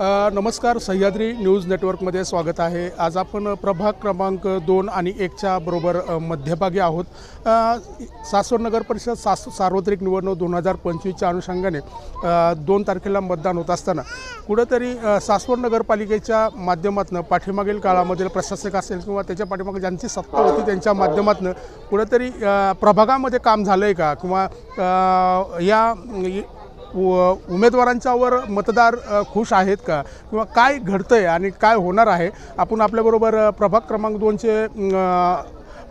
नमस्कार सह्याद्री न्यूज नेटवर्कमध्ये स्वागत आहे. आज आपण प्रभाग क्रमांक दोन आणि एकच्या बरोबर मध्यभागी आहोत. सासवड नगर परिषद सास सार्वत्रिक निवडणूक दोन हजार पंचवीसच्या अनुषंगाने दोन तारखेला मतदान होत असताना कुठंतरी सासवड नगरपालिकेच्या माध्यमातून पाठीमागील काळामधील प्रशासक असेल किंवा त्याच्या पाठीमागे ज्यांची सत्ता होती त्यांच्या माध्यमातून कुठंतरी प्रभागामध्ये काम झालं आहे का? किंवा या उमेदवारांच्यावर मतदार खुश आहेत का? किंवा काय घडतंय आणि काय होणार आहे? आपण आपल्याबरोबर प्रभाग क्रमांक दोनचे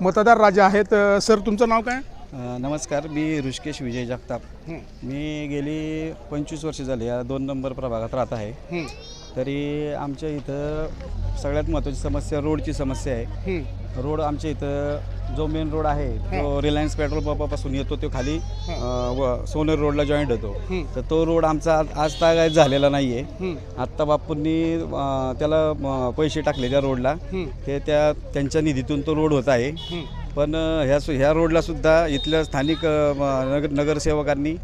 मतदार राजा आहेत. सर तुमचं नाव काय? नमस्कार मी ऋषिकेश विजय जगताप. मी गेली पंचवीस वर्ष झाली या दोन नंबर प्रभागात राहत आहे. तरी आमच्या इथं सगळ्यात महत्त्वाची समस्या रोडची समस्या आहे. रोड आमच्या इथं जो मेन रोड आहे तो रिलायन्स पेट्रोल पंपापासून येतो तो खाली अ, व सोनेर रोडला जॉईंट होतो. तर तो रोड आमचा आज- आज तागायत झालेला नाही आहे आत्ता बापूंनी अ, त्याला अ, पैसे टाकले त्या रोडला ते त्या त्यांच्या निधीतून तो रोड होत आहे. पण अ, ह्या सु ह्या रोडला सुद्धा इथल्या स्थानिक अ, म- नगर नगरसेवकांनी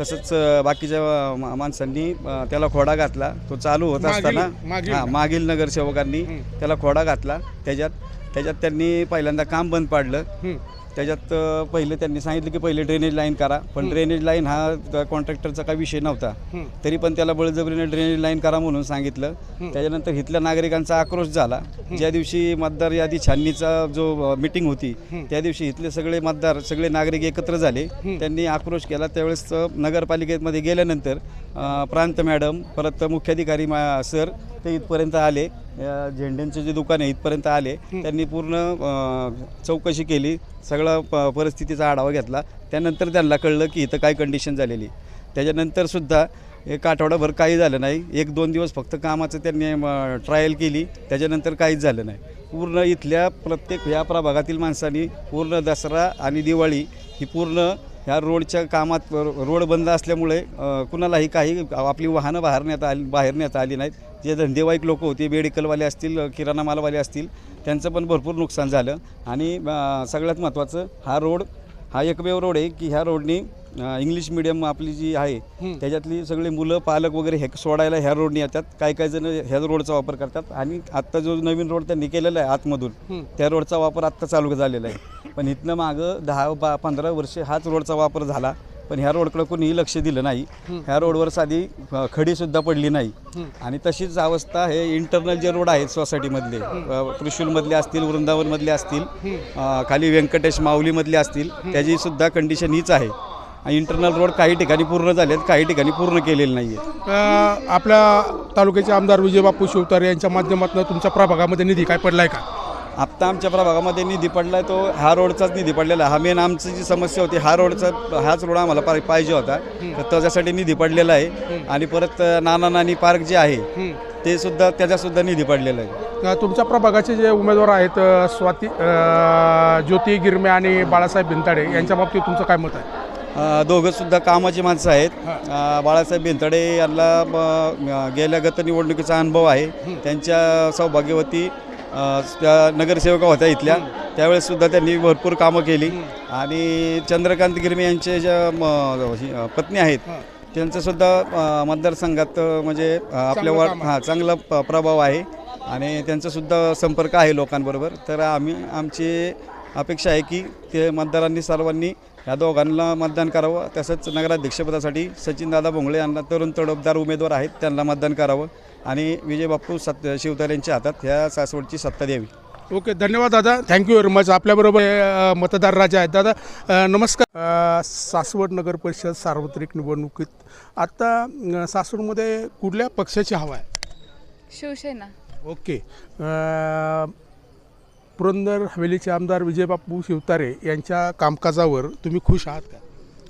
तसंच अ, बाकीच्या अ, मा- माणसांनी अ, त्याला खोडा घातला. तो चालू होत मागील- असताना मागील. हां मागील नगरसेवकांनी त्याला खोडा घातला. त्याच्यात त्याच्यात त्यांनी पहिल्यांदा काम बंद पाडलं. त्याच्यात पहिले त्यांनी सांगितलं की पहिले ड्रेनेज लाईन करा. पण ड्रेनेज लाईन हा कॉन्ट्रॅक्टरचा काही विषय नव्हता. तरी पण त्याला बळजबरीने ड्रेनेज लाईन करा म्हणून सांगितलं. त्याच्यानंतर इथल्या नागरिकांचा आक्रोश झाला. ज्या दिवशी मतदार यादी छाननीचा जो मिटिंग होती त्या दिवशी इथले सगळे मतदार सगळे नागरिक एकत्र झाले. त्यांनी आक्रोश केला. त्यावेळेस नगरपालिकेमध्ये गेल्यानंतर प्रांत मॅडम परत मुख्याधिकारी सर ते इथपर्यंत आले. झेंड्यांचं जे दुकान आहे इथपर्यंत आले. त्यांनी पूर्ण चौकशी केली. सगळा प परिस्थितीचा आढावा घेतला. त्यानंतर त्यांना कळलं की इथं काय कंडिशन झालेली त्याच्यानंतर सुद्धा एक आठवडाभर काही झालं नाही. एक दोन दिवस फक्त कामाचं त्यांनी ट्रायल केली. त्याच्यानंतर काहीच झालं नाही. पूर्ण इथल्या प्रत्येक ह्या प्रभागातील माणसांनी पूर्ण दसरा आणि दिवाळी ही पूर्ण ह्या रोडच्या कामात रोड बंद असल्यामुळे कुणालाही काही आपली वाहनं बाहेर नेता आली बाहेर नेता आली नाहीत. जे धंदेवाईक लोक होते मेडिकलवाले असतील किराणा मालवाले असतील त्यांचं पण भरपूर नुकसान झालं. आणि सगळ्यात महत्त्वाचं हा रोड हा एकमेव रोड आहे की ह्या रोडनी इंग्लिश मिडियम आपली जी आहे त्याच्यातली सगळी मुलं पालक वगैरे हे सोडायला ह्या रोडनी येतात. काही काही जण ह्या रोडचा वापर करतात. आणि आत्ता जो नवीन रोड त्यांनी केलेला आहे आतमधून त्या रोडचा वापर आत्ता चालू झालेला आहे. पण इथनं मागं दहा बा पंधरा वर्ष हाच रोडचा वापर झाला. पण ह्या रोडकडे कोणीही लक्ष दिलं नाही. ह्या रोडवर साधी अ, खडीसुद्धा पडली नाही. आणि तशीच अवस्था हे इंटरनल जे रोड आहेत सोसायटीमधले अ, त्रिशूलमधले असतील वृंदावनमधले असतील अ, खाली व्यंकटेश माऊलीमधले असतील त्याची सुद्धा कंडिशन हीच आहे. आणि इंटरनल रोड काही ठिकाणी पूर्ण झाले आहेत काही ठिकाणी पूर्ण केलेले नाही आहेत अ, आपल्या तालुक्याचे आमदार विजयबापू शिवतारे यांच्या माध्यमातून तुमच्या प्रभागामध्ये निधी काय पडलाय का? आत्ता आमच्या प्रभागामध्ये निधी पडला आहे तो हा रोडचाच निधी पडलेला आहे. हा मेन आमची जी समस्या होती हा रोडचा हाच रोड आम्हाला पा- पाहिजे होता. तर त्याच्यासाठी निधी पडलेला आहे. आणि परत नाना नानी पार्क जे आहे ते सुद्धा त्याच्यासुद्धा निधी पडलेला आहे. तुमच्या प्रभागाचे जे उमेदवार आहेत स्वाती ज्योती गिरमे आणि बाळासाहेब भिंताडे यांच्या बाबतीत तुमचं काय मत आहे? अ, दोघं सुद्धा कामाची माणसं आहेत. बाळासाहेब बेंतडे यांना गेल्या गत निवडणुकीचा अनुभव आहे. त्यांच्या सौभाग्यवती त्या नगरसेवका होत्या इथल्या. त्यावेळेस सुद्धा त्यांनी भरपूर कामं केली. आणि चंद्रकांत गिरमे यांचे ज्या पत्नी आहेत त्यांचं सुद्धा अ, मतदारसंघात म्हणजे अ, आपल्या वा हां चांगला प- प्रभाव आहे. आणि त्यांचा सुद्धा संपर्क आहे लोकांबरोबर. तर आम्ही आमची अपेक्षा आहे की ते मतदारांनी सर्वांनी या दोघांना मतदान करावं. तसंच नगराध्यक्षपदासाठी सचिनदादा भोंगळे यांना तरुण तडफदार उमेदवार आहेत. त्यांना मतदान करावं. आणि विजय बाप्पू सत शिवतारे यांच्या हातात ह्या सासवडची सत्ता द्यावी. ओके धन्यवाद दादा. थँक्यू व्हेरी मच आपल्याबरोबर अ, मतदार राजा आहेत. दादा अ, नमस्कार. अ, सासवड नगर परिषद सार्वत्रिक निवडणुकीत आत्ता अ, सासवडमध्ये कुठल्या पक्षाची हवा आहे? शिवसेना. ओके. अ, पुरंदर हवेलीचे आमदार विजयबापू शिवतारे यांच्या कामकाजावर तुम्ही खुश आहात का?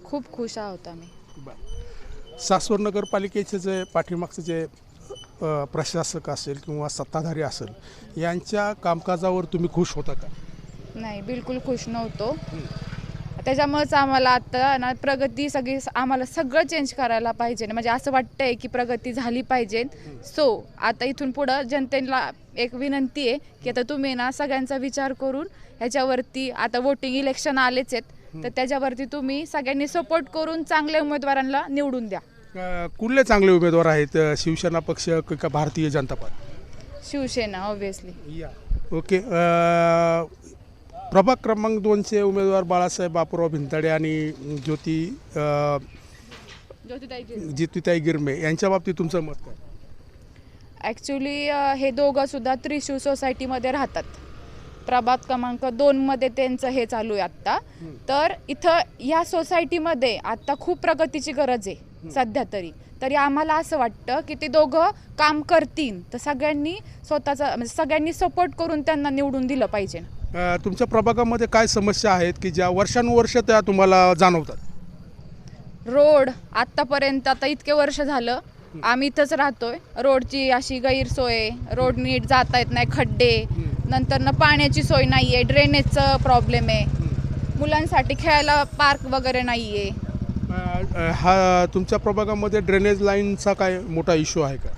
खूप खुश आहोत आम्ही. सासवड नगरपालिकेचे जे पाठीमागचे जे प्रशासक असेल किंवा सत्ताधारी असेल यांच्या कामकाजावर तुम्ही खुश होता का? नाही बिलकुल खुश नव्हतो. त्याच्यामुळेच आम्हाला आता ना प्रगती सगळी आम्हाला सगळं चेंज करायला पाहिजे. म्हणजे असं वाटतंय की प्रगती झाली पाहिजे. सो आता इथून पुढं जनतेला एक विनंती आहे की आता तुम्ही ना सगळ्यांचा विचार करून ह्याच्यावरती आता वोटिंग इलेक्शन आलेच आहेत. तर त्याच्यावरती तुम्ही सगळ्यांनी सपोर्ट करून चांगल्या उमेदवारांना निवडून द्या. कुठले चांगले उमेदवार आहेत शिवसेना पक्ष क- का भारतीय जनता पार्टी शिवसेना ऑब्विसली या. ओके अ, प्रभाग क्रमांक दोनचे उमेदवार बाळासाहेब बापूराव भिंताडे आणि ज्योती अ, ज्योतिताई गिरमे. यांच्या बाबतीत तुमचं मत काय? ॲक्च्युली हे दोघं सुद्धा त्रिशूळ सोसायटीमध्ये राहतात. प्रभाग क्रमांक दोनमध्ये त्यांचं हे चालू आहे आत्ता. तर इथं या सोसायटीमध्ये आत्ता खूप प्रगतीची गरज आहे. सध्या तरी. तरी आम्हाला असं वाटतं की ते दोघं काम करतील. तर सगळ्यांनी स्वतःचा म्हणजे सगळ्यांनी सपोर्ट करून त्यांना निवडून दिलं पाहिजे. अ, तुमच्या प्रभागामध्ये काय समस्या आहेत की ज्या वर्षानुवर्ष त्या तुम्हाला जाणवतात? रोड आत्तापर्यंत आता इतके वर्ष झालं आम्ही इथंच राहतोय. रोडची अशी गैरसोय रोड नीट जाता येत नाही खड्डे. नंतर ना पाण्याची सोय नाही आहे ड्रेनेजचं प्रॉब्लेम आहे. मुलांसाठी खेळायला पार्क वगैरे नाही आहे हा तुमच्या प्रभागामध्ये ड्रेनेज लाईनचा काय मोठा इश्यू आहे का?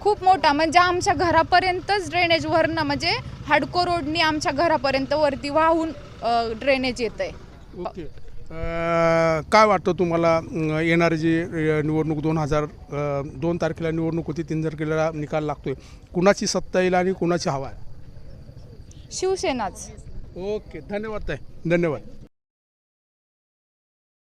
खूप मोठा. म्हणजे आमच्या घरापर्यंतच ड्रेनेज वरनं म्हणजे हाडको रोडनी आमच्या घरापर्यंत वरती वाहून ड्रेनेज येत आहे ओके. काय वाटतं तुम्हाला येणारी जी निवडणूक दोन हजार दोन तारखेला निवडणूक होती तीन तारखेला निकाल लागतोय कुणाची सत्ता येईल आणि कुणाची हवा आहे? शिवसेनाच. ओके. धन्यवाद ताई. धन्यवाद.